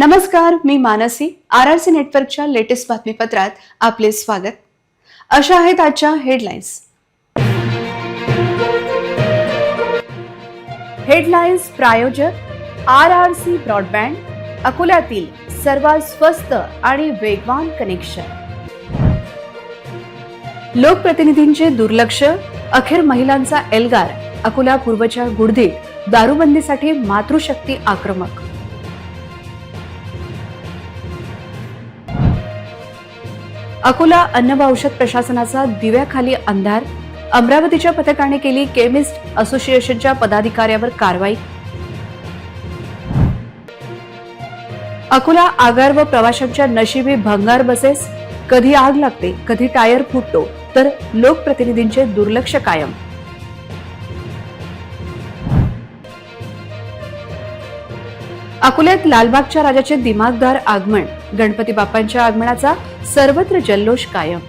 नमस्कार मी Mansi R R C नेटवर्कच्या लेटेस्ट बातमीपत्रात आपले स्वागत. अशा आहेत आजच्या हेडलाईन्स. हेडलाईन्स प्रायोजक आर आर सी ब्रॉडबँड अकोल्यातील सर्वात स्वस्त आणि वेगवान कनेक्शन. लोकप्रतिनिधींचे दुर्लक्ष अखेर महिलांचा एल्गार अकोला पूर्वच्या गुडदीत दारूबंदीसाठी मातृशक्ती आक्रमक. अकोला अन्न व औषध प्रशासनाचा दिव्याखाली अंधार अमरावतीच्या पथकाने केली केमिस्ट असोसिएशनच्या पदाधिकाऱ्यावर कारवाई. अकोला आगार व प्रवाशांच्या नशिबी भंगार बसेस कधी आग लागते कधी टायर फुटतो तर लोकप्रतिनिधींचे दुर्लक्ष कायम. अकोल्यात लालबागच्या राजाचे दिमागदार आगमन गणपती बाप्पांच्या आगमनाचा सर्वत्र जल्लोष कायम.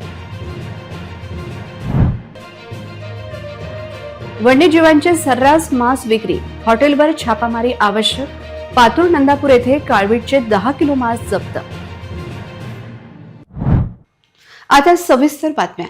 वन्यजीवांचे सर्रास मांस विक्री हॉटेलवर छापामारी आवश्यक पातूर नंदापूर येथे काळवीटचे दहा किलो मांस जप्त. आता सविस्तर बातम्या.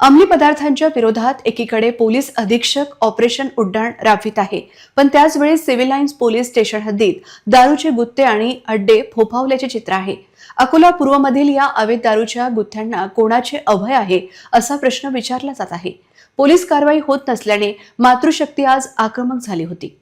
अंमली पदार्थांच्या विरोधात एकीकडे पोलीस अधीक्षक ऑपरेशन उड्डाण राबवित आहे. पण त्याचवेळी सिव्हिल लाईन्स पोलीस स्टेशन हद्दीत दारूचे गुत्ते आणि अड्डे फोफावल्याचे चित्र आहे. अकोला पूर्वमधील या अवैध दारूच्या गुत्थ्यांना कोणाचे अभय आहे असा प्रश्न विचारला जात आहे. पोलीस कारवाई होत नसल्याने मातृशक्ती आज आक्रमक झाली होती.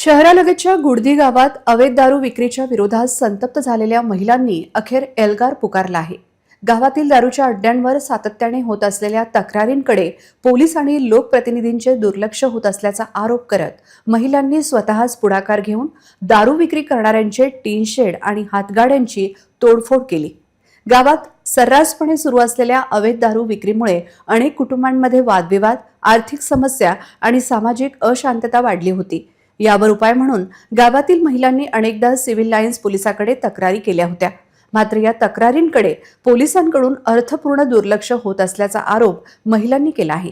शहरालगतच्या गुडदी गावात अवैध दारू विक्रीच्या विरोधात संतप्त झालेल्या महिलांनी अखेर एल्गार पुकारला आहे. गावातील दारूच्या अड्ड्यांवर सातत्याने होत असलेल्या तक्रारींकडे पोलीस आणि लोकप्रतिनिधींचे दुर्लक्ष होत असल्याचा आरोप करत महिलांनी स्वतःच पुढाकार घेऊन दारू विक्री करणाऱ्यांचे टीन शेड आणि हातगाड्यांची तोडफोड केली. गावात सर्रासपणे सुरू असलेल्या अवैध दारू विक्रीमुळे अनेक कुटुंबांमध्ये वादविवाद आर्थिक समस्या आणि सामाजिक अशांतता वाढली होती. यावर उपाय म्हणून गावातील महिलांनी अनेकदा सिव्हिल लाईन्स पोलिसाकडे तक्रारी केल्या होत्या. मात्र या तक्रारींकडे पोलिसांकडून अर्थपूर्ण दुर्लक्ष होत असल्याचा आरोप महिलांनी केला आहे.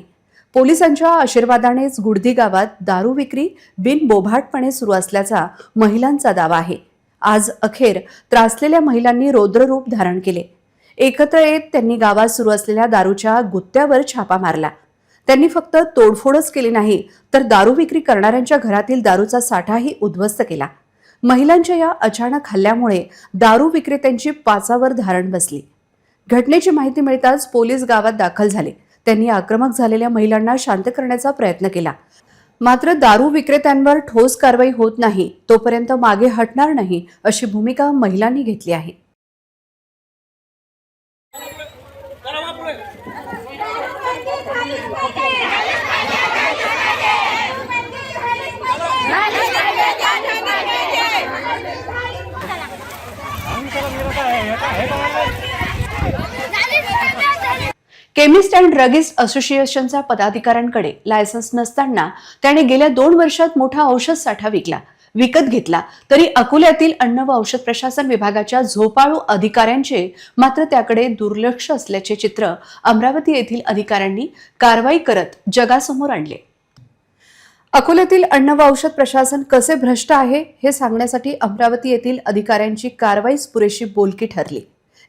पोलिसांच्या आशीर्वादानेच गुडधी गावात दारू विक्री बिनबोभाटपणे सुरू असल्याचा महिलांचा दावा आहे. आज अखेर त्रासलेल्या महिलांनी रौद्ररूप धारण केले. एकत्र येत त्यांनी गावात सुरू असलेल्या दारूच्या गुत्त्यावर छापा मारला. त्यांनी फक्त तोडफोडच केली नाही तर दारू विक्री करणाऱ्यांच्या घरातील दारूचा साठाही उद्ध्वस्त केला. महिलांच्या या अचानक हल्ल्यामुळे दारू विक्रेत्यांची पाचावर धारण बसली. घटनेची माहिती मिळताच पोलीस गावात दाखल झाले. त्यांनी आक्रमक झालेल्या महिलांना शांत करण्याचा प्रयत्न केला. मात्र दारू विक्रेत्यांवर ठोस कारवाई होत नाही तोपर्यंत मागे हटणार नाही अशी भूमिका महिलांनी घेतली आहे. केमिस्ट अँड ड्रगिस्ट असोसिएशनच्या पदाधिकाऱ्यांकडे लायसन्स नसताना त्याने गेल्या दोन वर्षात मोठा औषध साठा विकला विकत घेतला. तरी अकोल्यातील अन्न व औषध प्रशासन विभागाच्या झोपाळू अधिकाऱ्यांचे मात्र त्याकडे दुर्लक्ष असल्याचे चित्र अमरावती येथील अधिकाऱ्यांनी कारवाई करत जगासमोर आणले. अकोल्यातील अन्न व औषध प्रशासन कसे भ्रष्ट आहे हे सांगण्यासाठी अमरावती येथील अधिकाऱ्यांची कारवाईच पुरेशी बोलकी ठरली.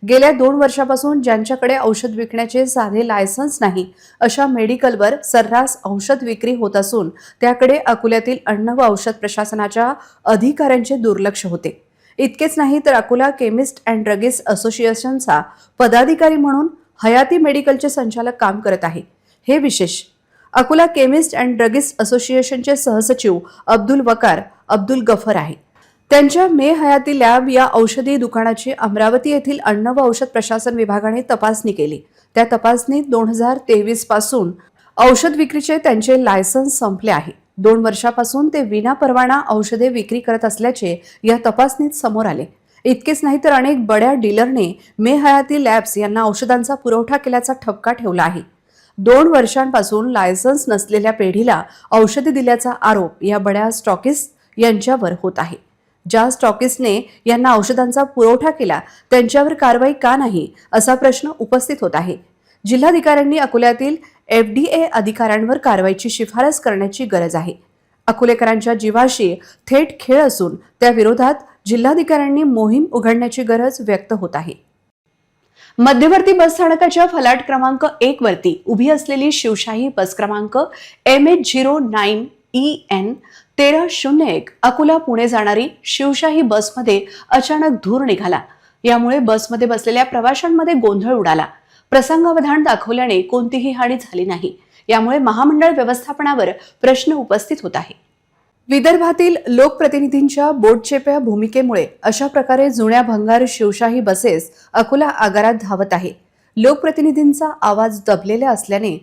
गेल्या दोन वर्षापासून ज्यांच्याकडे औषध विकण्याचे साधे लायसन्स नाही अशा मेडिकलवर सर्रास औषध विक्री होत असून त्याकडे अकोल्यातील अन्न व औषध प्रशासनाच्या अधिकाऱ्यांचे दुर्लक्ष होते. इतकेच नाही तर अकोला केमिस्ट अँड ड्रगिस्ट असोसिएशनचा पदाधिकारी म्हणून हयाती मेडिकलचे संचालक काम करत आहे. हे विशेष अकोला केमिस्ट अँड ड्रगिस्ट असोसिएशनचे सहसचिव अब्दुल वकार अब्दुल गफर आहे. त्यांच्या मे हयाती लॅब या औषधी दुकानाची अमरावती येथील अन्न व औषध प्रशासन विभागाने तपासणी केली. त्या तपासणीत दोन हजार तेवीसपासून औषध विक्रीचे त्यांचे लायसन्स संपले आहे. दोन वर्षापासून ते विना परवाना औषधे विक्री करत असल्याचे या तपासणीत समोर आले. इतकेच नाही तर अनेक बड्या डीलरने मे हयाती लॅब्स यांना औषधांचा पुरवठा केल्याचा ठपका ठेवला आहे. दोन वर्षांपासून लायसन्स नसलेल्या पेढीला औषधे दिल्याचा आरोप या बड्या स्टॉकिस्ट यांच्यावर होत आहे. ज्या स्टॉकिस्टने यांना औषधांचा पुरवठा केला त्यांच्यावर कारवाई का नाही असा प्रश्न उपस्थित होत आहे. जिल्हाधिकाऱ्यांनी अकोल्यातील एफ डी ए अधिकाऱ्यांवर कारवाईची शिफारस करण्याची गरज आहे. अकोलेकरांच्या जीवाशी थेट खेळ असून त्या विरोधात जिल्हाधिकाऱ्यांनी मोहीम उघडण्याची गरज व्यक्त होत आहे. मध्यवर्ती बस स्थानकाच्या फलाट क्रमांक एक वरती उभी असलेली शिवशाही बस क्रमांक M H zero nine E N तेरा शून्य एक अकोला पुणे जाणारी शिवशाही बसमध्ये अचानक धूर निघाला. यामुळे बसमध्ये बसलेल्या प्रवाशांमध्ये गोंधळ उडाला. प्रसंगावधान दाखवल्याने कोणतीही हानी झाली नाही. यामुळे महामंडळ व्यवस्थापनावर प्रश्न उपस्थित होत आहे. विदर्भातील लोकप्रतिनिधींच्या बोटचेप्या भूमिकेमुळे अशा प्रकारे जुन्या भंगार शिवशाही बसेस अकोला आगारात धावत आहे. लोकप्रतिनिधींचा आवाज दबलेला असल्याने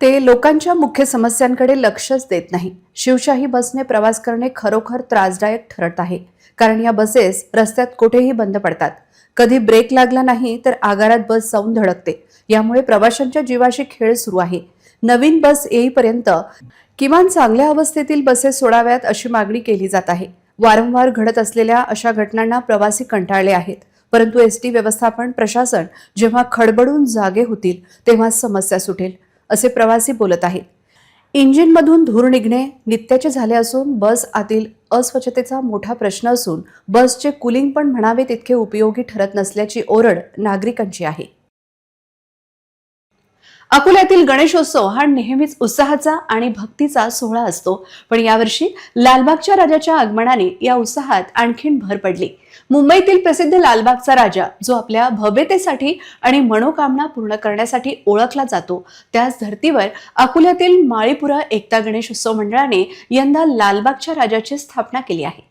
ते लोकांच्या मुख्य समस्यांकडे लक्षच देत नाही. शिवशाही बसने प्रवास करणे खरोखर त्रासदायक ठरत आहे. कारण या बसेस रस्त्यात कुठेही बंद पडतात. कधी ब्रेक लागला नाही तर आगारात बस जाऊन धडकते. यामुळे प्रवाशांच्या जीवाशी खेळ सुरू आहे. नवीन बस येईपर्यंत किमान चांगल्या अवस्थेतील बसेस सोडाव्यात अशी मागणी केली जात आहे. वारंवार घडत असलेल्या अशा घटनांना प्रवासी कंटाळले आहेत. परंतु एस टी व्यवस्थापन प्रशासन जेव्हा खडबडून जागे होतील तेव्हा समस्या सुटेल. असे प्रवासी बोलत आहेत. इंजिनमधून धूर निघणे नित्याचे झाले असून बस आतील अस्वच्छतेचा मोठा प्रश्न असून बसचे कुलिंग पण म्हणावे तितके उपयोगी ठरत नसल्याची ओरड नागरिकांची आहे. अकोल्यातील गणेशोत्सव हा नेहमीच उत्साहाचा आणि भक्तीचा सोहळा असतो. पण यावर्षी लालबागच्या राजाच्या आगमनाने या उत्साहात आणखीन भर पडली. मुंबईतील प्रसिद्ध लालबागचा राजा जो आपल्या भव्यतेसाठी आणि मनोकामना पूर्ण करण्यासाठी ओळखला जातो. त्याच धर्तीवर अकोल्यातील माळीपुरा एकता गणेश उत्सव मंडळाने यंदा लालबागच्या राजाची स्थापना केली आहे.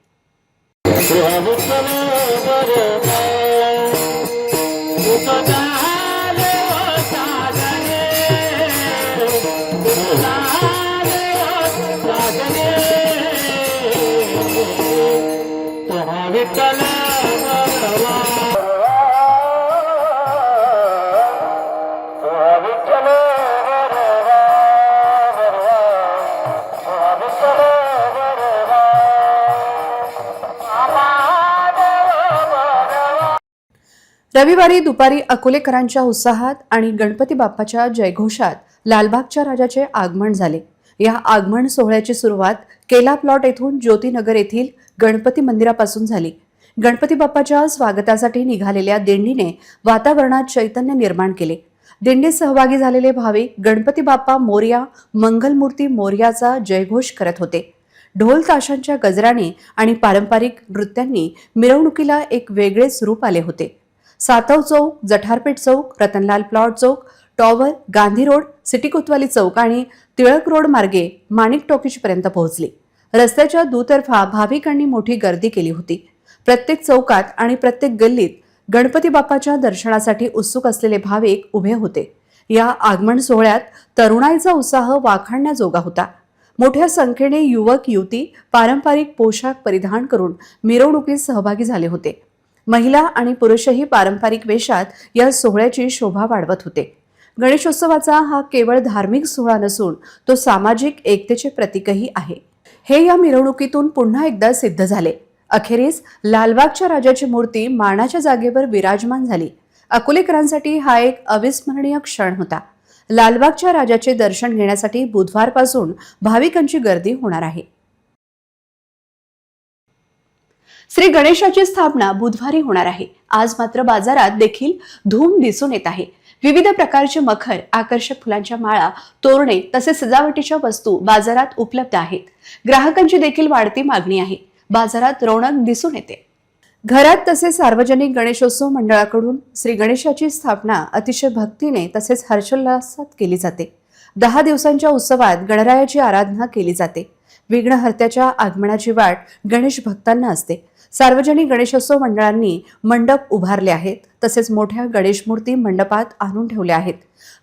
रविवारी दुपारी अकोलेकरांच्या उत्साहात आणि गणपती बाप्पाच्या जयघोषात लालबागच्या राजाचे आगमन झाले. या आगमन सोहळ्याची सुरुवात केला प्लॉट येथून ज्योतिनगर येथील गणपती मंदिरापासून झाली. गणपती बाप्पाच्या स्वागतासाठी निघालेल्या दिंडीने वातावरणात चैतन्य निर्माण केले. दिंडीत सहभागी झालेले भाविक गणपती बाप्पा मोर्या मंगलमूर्ती मोर्याचा जयघोष करत होते. ढोल ताशांच्या गजराने आणि पारंपरिक नृत्यांनी मिरवणुकीला एक वेगळेच रूप आले होते. सातव चौक जठारपेठ चौक रतनलाल प्लॉट चौक tower Gandhi road city Kotwali चौक आणि टिळक रोड मार्गे माणिक टॉकीजपर्यंत पोहोचली. रस्त्याच्या दुतर्फा भाविकांनी मोठी गर्दी केली होती. प्रत्येक चौकात आणि प्रत्येक गल्लीत गणपती बाप्पाच्या दर्शनासाठी उत्सुक असलेले भाविक उभे होते. या आगमन सोहळ्यात तरुणाईचा उत्साह वाखाणण्याजोगा होता. मोठ्या संख्येने युवक युवती पारंपरिक पोशाख परिधान करून मिरवणुकीत सहभागी झाले होते. महिला आणि पुरुषही पारंपरिक वेशात या सोहळ्याची शोभा वाढवत होते. गणेशोत्सवाचा हा केवळ धार्मिक सोहळा नसून तो सामाजिक एकतेचे प्रतीकही आहे. हे या मिरवणुकीतून पुन्हा एकदा सिद्ध झाले. अखेरीस लालबागच्या राजाची मूर्ती मानाच्या जागेवर विराजमान झाली. अकोलेकरांसाठी हा एक अविस्मरणीय क्षण होता. लालबागच्या राजाचे दर्शन घेण्यासाठी बुधवारपासून भाविकांची गर्दी होणार आहे. श्री गणेशाची स्थापना बुधवारी होणार आहे. आज मात्र बाजारात देखील धूम दिसून येत आहे. विविध प्रकारचे मखर आकर्षक फुलांच्या माळा तोरणे तसेच सजावटीच्या वस्तू बाजारात उपलब्ध आहेत. ग्राहकांची देखील वाढती मागणी आहे. बाजारात रौनक दिसून येते. घरात तसेच सार्वजनिक गणेशोत्सव मंडळाकडून श्री गणेशाची स्थापना अतिशय भक्तीने तसेच हर्षोल्लासात केली जाते. दहा दिवसांच्या उत्सवात गणरायाची आराधना केली जाते. विघ्नहर्त्याच्या आगमनाची वाट गणेश भक्तांना असते. सार्वजनिक गणेशोत्सव मंडळांनी मंडप उभारले आहेत. तसेच मोठ्या गणेश मूर्ती मंडपात आणून ठेवल्या आहेत.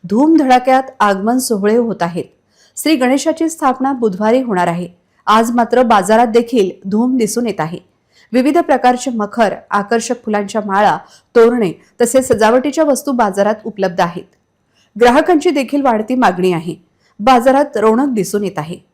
धूमधडाक्यात आगमन सोहळे होत आहेत. श्री गणेशाची स्थापना बुधवारी होणार आहे. आज मात्र बाजारात देखील धूम दिसून येत आहे. विविध प्रकारचे मखर आकर्षक फुलांच्या माळा तोरणे तसेच सजावटीच्या वस्तू बाजारात उपलब्ध आहेत. ग्राहकांची देखील वाढती मागणी आहे. बाजारात रौनक दिसून येत आहे.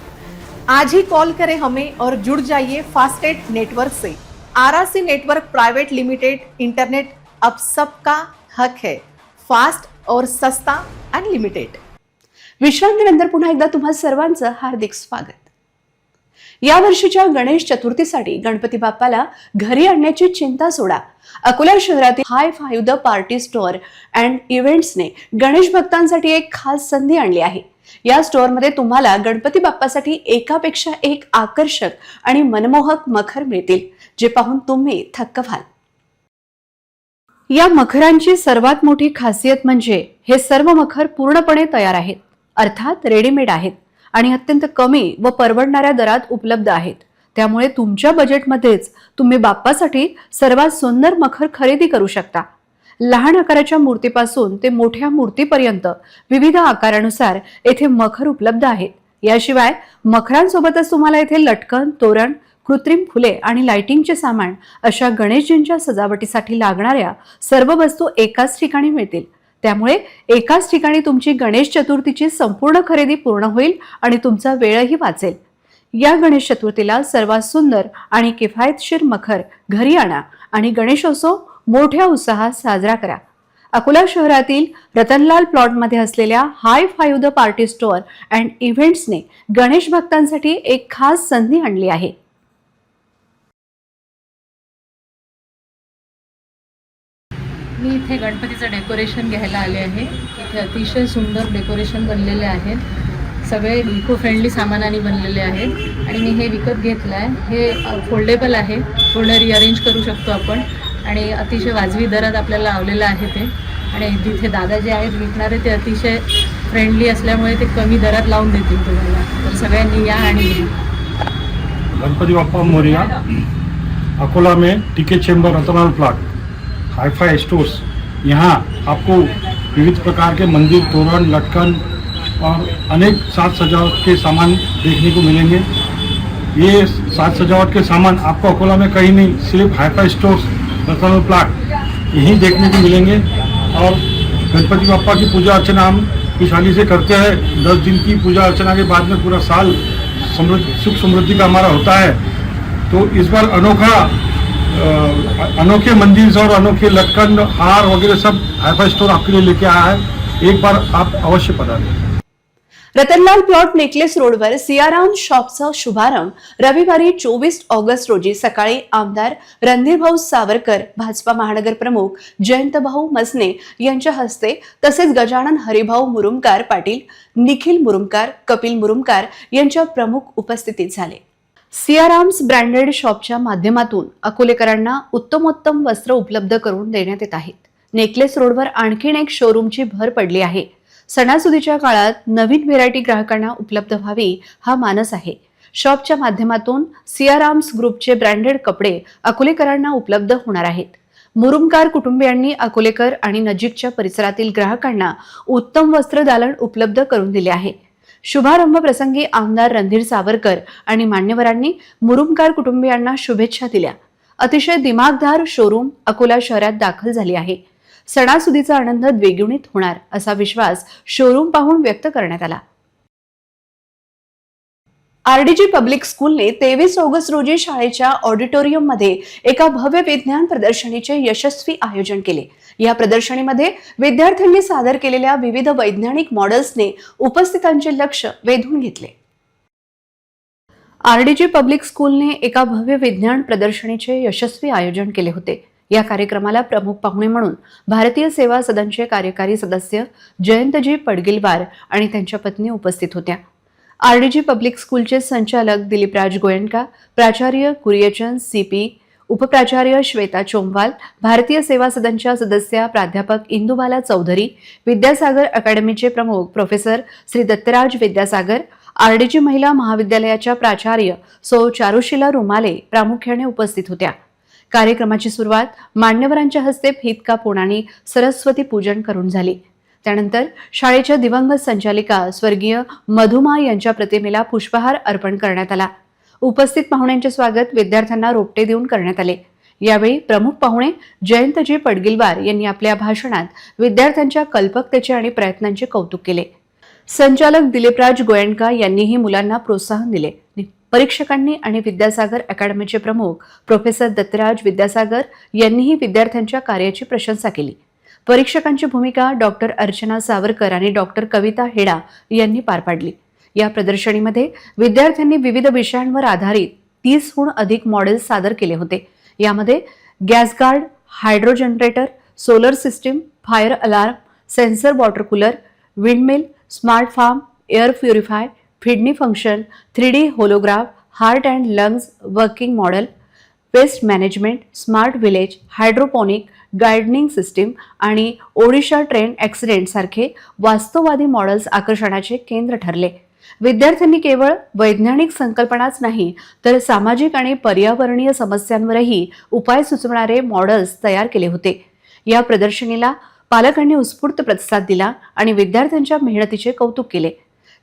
आज ही कॉल करें हमें और जुड़ जाइए फास्टेट नेटवर्क से। RRC network private limited internet अब सबका हक है। फास्ट और सस्ता अनलिमिटेड विश्रांतीनंतर पुन्हा एकदा तुम्हा सर्वांचं हार्दिक स्वागत। या वर्षीच्या गणेश चतुर्थीसाठी गणपती बाप्पाला घरी आणण्याची चिंता सोडा। अकोला शहरातील high five the party store and इव्हेंट्सने Ganesh भक्तांसाठी एक खास संधी आणली आहे। या स्टोअरमध्ये तुम्हाला गणपती बाप्पासाठी एकापेक्षा एक आकर्षक आणि मनमोहक मखर मिळतील जे पाहून तुम्ही थक्क व्हाल. या मखरांची सर्वात मोठी खासियत म्हणजे हे सर्व मखर पूर्णपणे तयार आहेत अर्थात रेडीमेड आहेत आणि अत्यंत कमी व परवडणाऱ्या दरात उपलब्ध आहेत. त्यामुळे तुमच्या बजेटमध्येच तुम्ही बाप्पासाठी सर्वात सुंदर मखर खरेदी करू शकता. लहान आकाराच्या मूर्तीपासून ते मोठ्या मूर्तीपर्यंत विविध आकारानुसार येथे मखर उपलब्ध आहेत. याशिवाय मखरांसोबतच तुम्हाला येथे लटकन तोरण कृत्रिम फुले आणि लाइटिंगचे सामान अशा गणेशजींच्या सजावटीसाठी लागणाऱ्या सर्व वस्तू एकाच ठिकाणी मिळतील. त्यामुळे एकाच ठिकाणी तुमची गणेश चतुर्थीची संपूर्ण खरेदी पूर्ण होईल आणि तुमचा वेळही वाचेल. या गणेश चतुर्थीला सर्वात सुंदर आणि किफायतशीर मखर घरी आणा आणि गणेशोत्सव मोठ्या उत्साहात साजरा करा. अकोला शहरातील रतनलाल प्लॉटमध्ये असलेल्या high five the party store and इव्हेंट्सने Ganesh भक्तांसाठी एक खास संधी आणली आहे. मी इथे गणपतीचं डेकोरेशन घ्यायला आले आहे. इथे अतिशय सुंदर डेकोरेशन बनलेले आहेत सगळे इको फ्रेंडली सामानाने बनलेले आहेत आणि मी हे विकत घेतलं आहे हे फोल्डेबल आहे. पूर्ण रिअरेंज करू शकतो आपण. आणि अतिशय वाजवी दरात आपल्याला लावलेलं आहे ते. आणि तिथे दादा जे आहेत विकणारे ते अतिशय फ्रेंडली असल्यामुळे ते कमी दरात लावून देतील तुम्हाला. तर सगळ्यांनी या आणि गणपती बाप्पा मोरिया अकोला में TK chamber Ratanlal plot hi fi stores यहाँ आपको विविध प्रकार के मंदिर तोरण लटकन और अनेक साज सजावट के सामान देखने को मिलेंगे। ये साज सजावट के सामान आपको अकोला में कहीं नहीं सिर्फ हाईफाई स्टोर्स रतनाल प्लाट, यहीं देखने को मिलेंगे। और गणपति बप्पा की पूजा अर्चना हम खुशहाली से करते हैं। दस दिन की पूजा अर्चना के बाद में पूरा साल समृद्ध, सुख समृद्धि का हमारा होता है। तो इस बार अनोखा अनोखे मंदिर और अनोखे लटकन, हार वगैरह सब हाईफाई स्टोर आपके लिए लेके आया है। एक बार आप अवश्य पधारें रतनलाल प्लॉट नेकलेस रोडवर सियाराम शॉपचा शुभारंभ. रविवारी चोवीस ऑगस्ट रोजी सकाळी आमदार रणधीरभाऊ सावरकर भाजपा महानगर प्रमुख जयंतभाऊ मसने यांच्या हस्ते तसेच गजानन हरिभाऊ मुरुमकार पाटील निखिल मुरुमकार कपिल मुरुमकार यांच्या प्रमुख उपस्थितीत झाले. सियाराम्स ब्रँडेड शॉपच्या माध्यमातून अकोलेकरांना उत्तमोत्तम वस्त्र उपलब्ध करून देण्यात येत आहेत. नेकलेस रोडवर आणखीन एक शोरूमची भर पडली आहे. सणासुदीच्या काळात नवीन व्हेरायटी ग्राहकांना उपलब्ध व्हावी हा मानस आहे. शॉपच्या माध्यमातून सियाराम्स ग्रुपचे ब्रँडेड कपडे अकोलेकरांना उपलब्ध होणार आहेत. मुरुमकार कुटुंबियांनी अकोलेकर आणि नजीकच्या परिसरातील ग्राहकांना उत्तम वस्त्रदालन उपलब्ध करून दिले आहे. शुभारंभ प्रसंगी आमदार रणधीर सावरकर आणि मान्यवरांनी मुरुमकार कुटुंबियांना शुभेच्छा दिल्या. अतिशय दिमागदार शोरूम अकोला शहरात दाखल झाली आहे. सणासुदीचा आनंद द्विगुणित होणार असा विश्वास शोरूम पाहून व्यक्त करण्यात आला. आरडीजी पब्लिक स्कूलने तेवीस ऑगस्ट रोजी शाळेच्या ऑडिटोरियममध्ये एका भव्य विज्ञान प्रदर्शनीचे यशस्वी आयोजन केले. या प्रदर्शनीमध्ये विद्यार्थ्यांनी सादर केलेल्या विविध वैज्ञानिक मॉडेल्सने उपस्थितांचे लक्ष वेधून घेतले. आरडीजी पब्लिक स्कूलने एका भव्य विज्ञान प्रदर्शनीचे यशस्वी आयोजन केले होते. या कार्यक्रमाला प्रमुख पाहुणे म्हणून भारतीय सेवा सदनचे कार्यकारी सदस्य जयंतजी पडगिलवार आणि त्यांच्या पत्नी उपस्थित होत्या. आरडीजी पब्लिक स्कूलचे संचालक दिलीपराज गोयंका प्राचार्य कुरियचंद सीपी उपप्राचार्य श्वेता चोमवाल भारतीय सेवा सदनच्या सदस्या प्राध्यापक इंदुबाला चौधरी विद्यासागर अकादमीचे प्रमुख प्रोफेसर श्री दत्तराज विद्यासागर आरडीजी महिला महाविद्यालयाच्या प्राचार्य सौ चारुशिला रुमाले प्रामुख्याने उपस्थित होत्या. कार्यक्रमाची सुरुवात मान्यवरांच्या हस्ते हितका पुणाने सरस्वती पूजन करून झाली. त्यानंतर शाळेच्या दिवंगत संचालिका स्वर्गीय मधुमा यांच्या प्रतिमेला पुष्पहार अर्पण करण्यात आला. उपस्थित पाहुण्यांचे स्वागत विद्यार्थ्यांना रोपटे देऊन करण्यात आले. यावेळी प्रमुख पाहुणे जयंतजी पडगिलवार यांनी आपल्या भाषणात विद्यार्थ्यांच्या कल्पकतेचे आणि प्रयत्नांचे कौतुक केले. संचालक दिलीपराज गोयंका यांनीही मुलांना प्रोत्साहन दिले. परीक्षकांनी आणि विद्यासागर अकॅडमीचे प्रमुख प्रोफेसर दत्तराज विद्यासागर यांनीही विद्यार्थ्यांच्या कार्याची प्रशंसा केली. परीक्षकांची भूमिका डॉक्टर अर्चना सावरकर आणि डॉक्टर कविता हेडा यांनी पार पाडली. या प्रदर्शनीमध्ये विद्यार्थ्यांनी विविध विषयांवर आधारित तीसहून अधिक मॉडेल्स सादर केले होते. यामध्ये gas guard hydro generator solar system fire alarm sensor water cooler windmill smart farm air purify kidney function three D holograph heart and lungs working model waste management smart village hydroponic gardening system आणि Odisha train ॲक्सिडेंटसारखे वास्तववादी models आकर्षणाचे केंद्र ठरले. विद्यार्थ्यांनी केवळ वैज्ञानिक संकल्पनाच नाही तर सामाजिक आणि पर्यावरणीय समस्यांवरही उपाय सुचवणारे मॉडेल्स तयार केले होते. या प्रदर्शनीला पालकांनी उत्स्फूर्त प्रतिसाद दिला आणि विद्यार्थ्यांच्या मेहनतीचे कौतुक केले.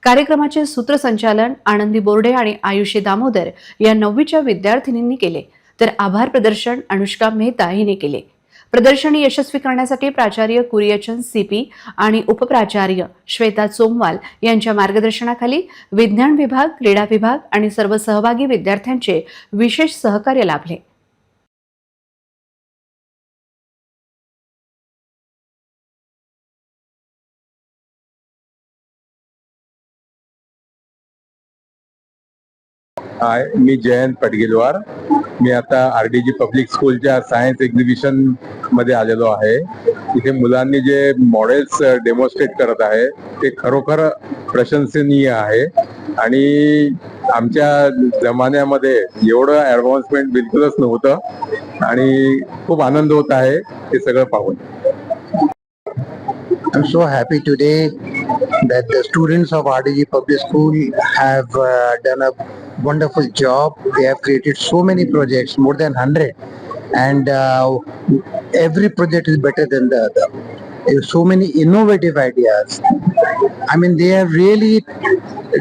कार्यक्रमाचे सूत्रसंचालन आनंदी बोर्डे आणि आयुषी दामोदर या नववीच्या विद्यार्थिनींनी केले. तर आभार प्रदर्शन अनुष्का मेहता हिने केले. प्रदर्शनी यशस्वी करण्यासाठी प्राचार्य कुरियचंद सीपी आणि उपप्राचार्य श्वेता चोमवाल यांच्या मार्गदर्शनाखाली विज्ञान विभाग क्रीडा विभाग आणि सर्व सहभागी विद्यार्थ्यांचे विशेष सहकार्य लाभले. हाय मी जयंत पडगिलवार मी आता आर डी जी पब्लिक स्कूलच्या सायन्स एक्झिबिशनमध्ये आलेलो आहे. इथे मुलांनी जे मॉडेल्स डेमॉन्स्ट्रेट करत आहे ते खरोखर प्रशंसनीय आहे. आणि आमच्या जमान्यामध्ये एवढं ऍडव्हान्समेंट बिलकुलच नव्हतं. आणि खूप आनंद होत आहे हे सगळं पाहून. I'm so happy today that the students of RDG Public School have uh, done a wonderful job. They have created so many projects, more than 100, and uh, every project is better than the other. So many innovative ideas. I mean, they have really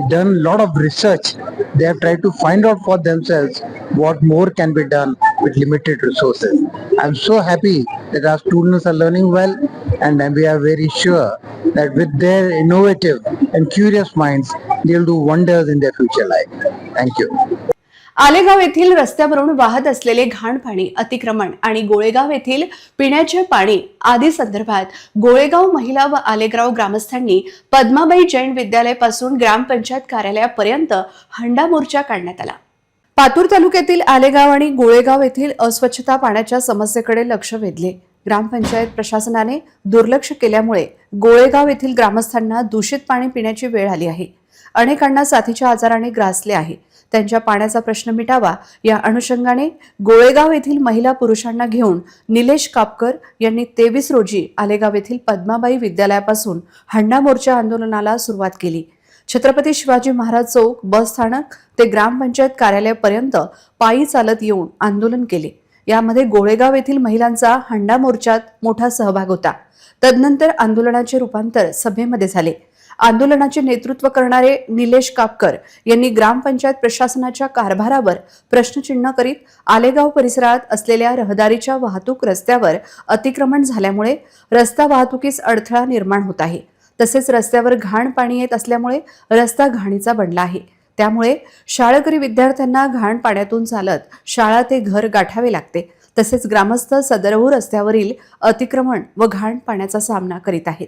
done a lot of research. They have tried to find out for themselves what more can be done with limited resources. I'm so happy that our students are learning well and we are very sure that with their innovative and curious minds, they'll do wonders in their future life. Thank you. Alegaon येथील रस्त्यावरून वाहत असलेले घाण पाणी अतिक्रमण आणि गोळेगाव येथील पिण्याचे पाणी आदी संदर्भात गोळेगाव महिला व आलेगाव ग्रामस्थांनी पद्माबाई जैन विद्यालयापासून ग्रामपंचायत कार्यालयापर्यंत हंडा मोर्चा काढण्यात आला. पातूर तालुक्यातील आलेगाव आणि गोळेगाव येथील अस्वच्छता पाण्याच्या समस्येकडे लक्ष वेधले. ग्रामपंचायत प्रशासनाने दुर्लक्ष केल्यामुळे गोळेगाव येथील ग्रामस्थांना दूषित पाणी पिण्याची वेळ आली आहे. अनेकांना साथीच्या आजाराने ग्रासले आहे. त्यांच्या पाण्याचा प्रश्न मिटावा. या अनुषंगाने गोळेगाव येथील महिला पुरुषांना घेऊन निलेश कापकर यांनी तेवीस रोजी आलेगाव येथील पद्माबाई विद्यालयापासून हंडा मोर्चा आंदोलनाला सुरुवात केली. छत्रपती शिवाजी महाराज चौक बस स्थानक ते ग्रामपंचायत कार्यालयापर्यंत पायी चालत येऊन आंदोलन केले. यामध्ये गोळेगाव येथील महिलांचा हंडा मोर्चात मोठा सहभाग होता. तदनंतर आंदोलनाचे रूपांतर सभेमध्ये झाले. आंदोलनाचे नेतृत्व करणारे निलेश कापकर यांनी ग्रामपंचायत प्रशासनाच्या कारभारावर प्रश्नचिन्ह करीत आलेगाव परिसरात असलेल्या रहदारीच्या वाहतूक रस्त्यावर अतिक्रमण झाल्यामुळे रस्ता वाहतुकीस अडथळा निर्माण होत आहे. तसेच रस्त्यावर घाण पाणी येत असल्यामुळे रस्ता घाणीचा बनला आहे. त्यामुळे शाळकरी विद्यार्थ्यांना घाण पाण्यातून चालत शाळा ते घर गाठावे लागते. तसेच ग्रामस्थ सदरहू रस्त्यावरील अतिक्रमण व घाण पाण्याचा सामना करीत आहेत.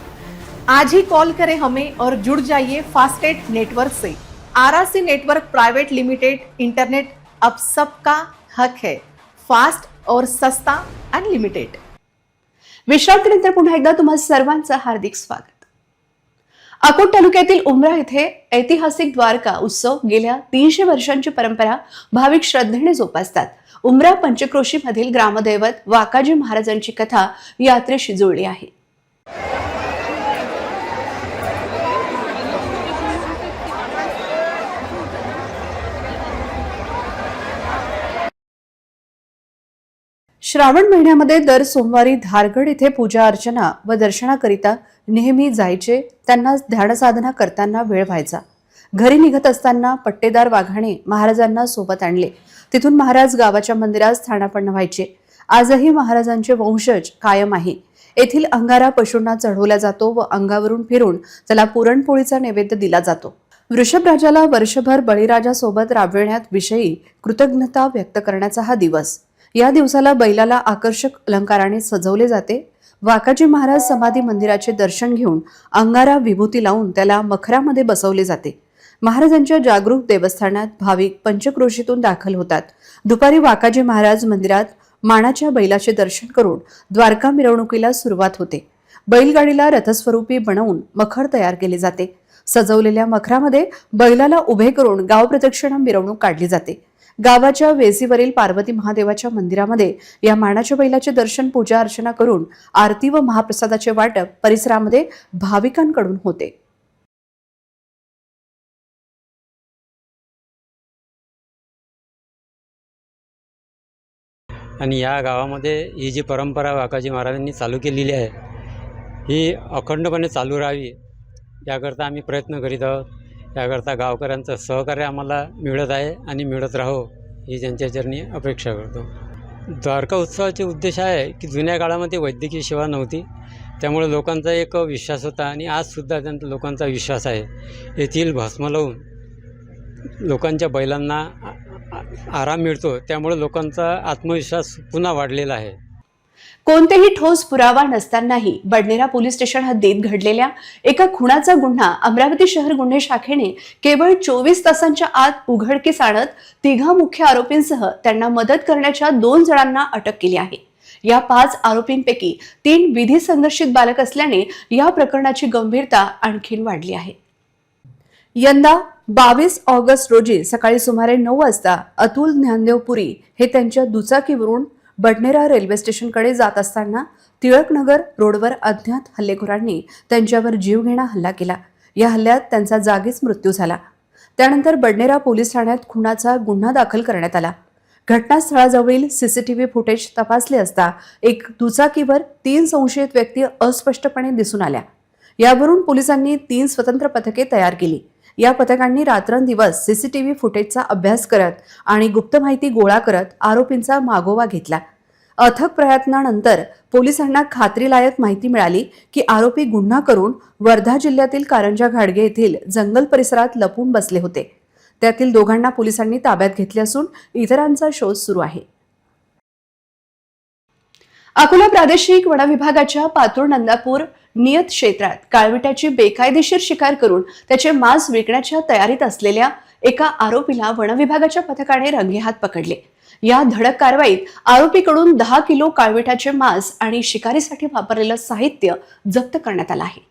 आज ही कॉल करें हमें और जुड़ जाइए फास्टेट नेटवर्क से। RRC network private limited internet अब सबका हक है। फास्ट और सस्ता अनलिमिटेड विश्रांतीनंतर पुन्हा एकदा तुम्हा सर्वांचं हार्दिक स्वागत. अकोट तालुक्यातील उमरा येथे ऐतिहासिक द्वारका उत्सव गेल्या तीनशे वर्षांची परंपरा भाविक श्रद्धेने जोपासतात. उमरा पंचक्रोशीमधील ग्रामदैवत वाकाजी महाराजांची कथा यात्रेशी जुळली आहे. श्रावण महिन्यामध्ये दर सोमवारी धारगड येथे पूजा अर्चना व दर्शनाकरिता नेहमी जायचे त्यांना ध्यानसाधना करताना वेळ व्हायचा. घरी निघत असताना पट्टेदार वाघाणे महाराजांना सोबत आणले. तिथून महाराज गावाच्या मंदिरात स्थानापन्न व्हायचे. आजही महाराजांचे वंशज कायम आहे. येथील अंगारा पशूंना चढवला जातो व अंगावरून फिरून त्याला पुरणपोळीचा नैवेद्य दिला जातो. वृषभराजाला वर्षभर बळीराजासोबत राबविण्यात विषयी कृतज्ञता व्यक्त करण्याचा हा दिवस. या दिवसाला बैलाला आकर्षक अलंकाराने सजवले जाते. वाकाजी महाराज समाधी मंदिराचे दर्शन घेऊन अंगारा विभूती लावून त्याला मखरामध्ये बसवले जाते. महाराजांच्या जागरूक देवस्थानात भाविक पंचक्रोशीतून दाखल होतात. दुपारी वाकाजी महाराज मंदिरात मानाच्या बैलाचे दर्शन करून द्वारका मिरवणुकीला सुरुवात होते. बैलगाडीला रथस्वरूपी बनवून मखर तयार केले जाते. सजवलेल्या मखरामध्ये बैलाला उभे करून गाव प्रदक्षिणा मिरवणूक काढली जाते. गावाच्या वेसीवरील पार्वती महादेवाच्या मंदिरामध्ये या मानाच्या बैलाचे दर्शन पूजा अर्चना करून आरती व महाप्रसादाचे वाटप परिसरामध्ये भाविकांकडून होते. आणि या गावामध्ये ही जी परंपरा वाकाजी महाराजांनी चालू केलेली आहे ही अखंडपणे चालू राहावी याकरता आम्ही प्रयत्न करीत आहोत. याकरता गावकऱ्यांचं सहकार्य आम्हाला मिळत आहे आणि मिळत राहो ही त्यांच्या चरणी अपेक्षा करतो. द्वारका उत्सवाचे उद्देश आहे की जुन्या काळामध्ये वैद्यकीय सेवा नव्हती. त्यामुळे लोकांचा एक विश्वास होता आणि आजसुद्धा त्यांचा लोकांचा विश्वास आहे. येथील भस्म लावून लोकांच्या बैलांना आ- आराम मिळतो. त्यामुळे लोकांचा आत्मविश्वास पुन्हा वाढलेला आहे. कोणतेही ठोस पुरावा नसतानाही बडनेरा पोलीस स्टेशन हद्दीत घडलेल्या एका खुनाचा गुन्हा अमरावती शहर गुन्हे शाखेने केवळ चोवीस तासांच्या आत उघडकीस आणत तिघा मुख्य आरोपींसह त्यांना मदत करण्याच्या दोन जणांना अटक केली आहे. या पाच आरोपींपैकी तीन विधी संघर्षित बालक असल्याने या प्रकरणाची गंभीरता आणखीन वाढली आहे. यंदा बावीस ऑगस्ट रोजी सकाळी सुमारे नऊ वाजता अतुल ज्ञानदेव पुरी हे त्यांच्या दुचाकीवरून बडनेरा रेल्वे स्टेशनकडे जात असताना टिळकनगर रोडवर अज्ञात हल्लेखोरांनी त्यांच्यावर जीवघेणा हल्ला केला. या हल्ल्यात त्यांचा जागीच मृत्यू झाला. त्यानंतर बडनेरा पोलीस ठाण्यात खुनाचा गुन्हा दाखल करण्यात आला. घटनास्थळाजवळील सीसीटीव्ही फुटेज तपासले असता एक दुचाकीवर तीन संशयित व्यक्ती अस्पष्टपणे दिसून आल्या. यावरून पोलिसांनी तीन स्वतंत्र पथके तयार केली. या पथकांनी रात्रंदिवस सीसीटीव्ही फुटेजचा अभ्यास करत आणि गुप्त माहिती गोळा करत आरोपींचा मागोवा घेतला. अथक प्रयत्नानंतर पोलिसांना खात्रीलायक माहिती मिळाली की आरोपी गुन्हा करून वर्धा जिल्ह्यातील कारंजा घाडगे येथील जंगल परिसरात लपून बसले होते. त्यातील दोघांना पोलिसांनी ताब्यात घेतले असून इतरांचा शोध सुरू आहे. अकोला प्रादेशिक वन विभागाच्या पातूर नंदापूर नियत क्षेत्रात काळविटाची बेकायदेशीर शिकार करून त्याचे मांस विकण्याच्या तयारीत असलेल्या एका आरोपीला वन विभागाच्या पथकाने रंगेहात पकडले. या धडक कारवाईत आरोपीकडून दहा किलो काळविटाचे मांस आणि शिकारीसाठी वापरलेलं साहित्य जप्त करण्यात आलं आहे.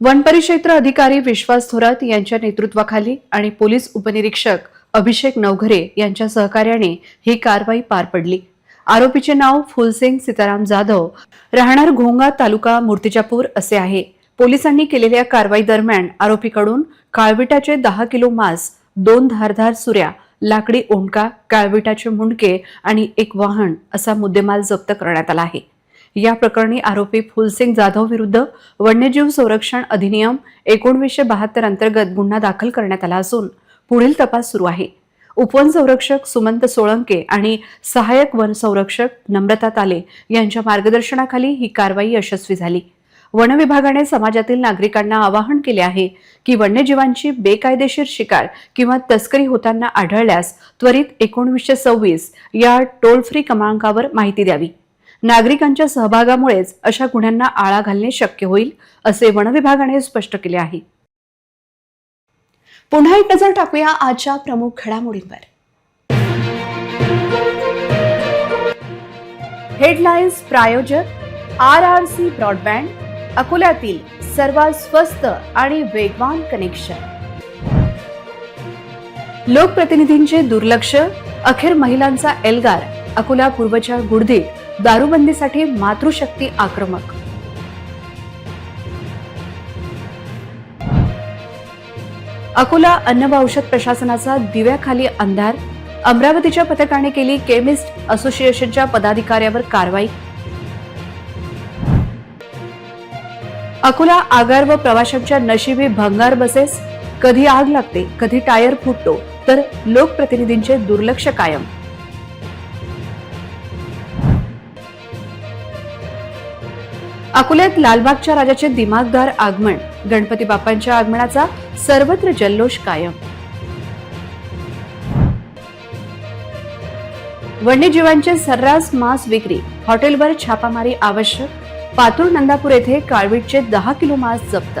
वनपरिक्षेत्र अधिकारी विश्वास थोरात यांच्या नेतृत्वाखाली आणि पोलीस उपनिरीक्षक अभिषेक नवघरे यांच्या सहकार्याने ही कारवाई पार पडली. आरोपीचे नाव फुलसिंग सीताराम जाधव. राहणार घोंगा तालुका मूर्तिजापूर असे आहे. पोलिसांनी केलेल्या कारवाई दरम्यान आरोपीकडून काळविटाचे दहा किलो मांस दोन धारधार सुऱ्या लाकडी ओंडका काळविटाचे मुंडके आणि एक वाहन असा मुद्देमाल जप्त करण्यात आला आहे. या प्रकरणी आरोपी फुलसिंग जाधव विरुद्ध वन्यजीव संरक्षण अधिनियम एकोणवीसशे बहात्तर अंतर्गत गुन्हा दाखल करण्यात आला असून पुढील तपास सुरू आहे. उपवन संरक्षक सुमंत सोळंके आणि सहाय्यक वन संरक्षक नम्रता ताले यांच्या मार्गदर्शनाखाली ही कारवाई यशस्वी झाली. वन विभागाने समाजातील नागरिकांना आवाहन केले आहे की वन्यजीवांची बेकायदेशीर शिकार किंवा तस्करी होताना आढळल्यास त्वरित एकोणवीसशे सव्वीस या टोल फ्री क्रमांकावर माहिती द्यावी. नागरिकांच्या सहभागामुळेच अशा गुन्ह्यांना आळा घालणे शक्य होईल असे वनविभागाने स्पष्ट केले आहे. पुन्हा एक नजर टाकूया आजच्या प्रमुख घडामोडींवर. हेडलाईन्स प्रायोजक आर आर सी ब्रॉडबँड अकोल्यातील सर्वात स्वस्त आणि वेगवान कनेक्शन. लोकप्रतिनिधींचे दुर्लक्ष अखेर महिलांचा एल्गार अकोला पूर्वच्या गुडदीत दारूबंदीसाठी मातृशक्ती आक्रमक. अकोला अन्न व औषध प्रशासनाचा दिव्याखाली अंधार. अमरावतीच्या पथकाने केली केमिस्ट असोसिएशनच्या पदाधिकाऱ्यावर कारवाई. अकोला आगार व प्रवाशांच्या नशिबी भंगार बसेस. कधी आग लागते कधी टायर फुटतो तर लोकप्रतिनिधींचे दुर्लक्ष कायम. अकोल्यात लालबागच्या राजाचे दिमागदार आगमन गणपती बाप्पांच्या आगमनाचा सर्वत्र जल्लोष कायम. वन्यजीवांचे सर्रास मांस विक्री हॉटेलवर छापामारी आवश्यक पातूर नंदापूर येथे काळवीटचे दहा किलो मांस जप्त.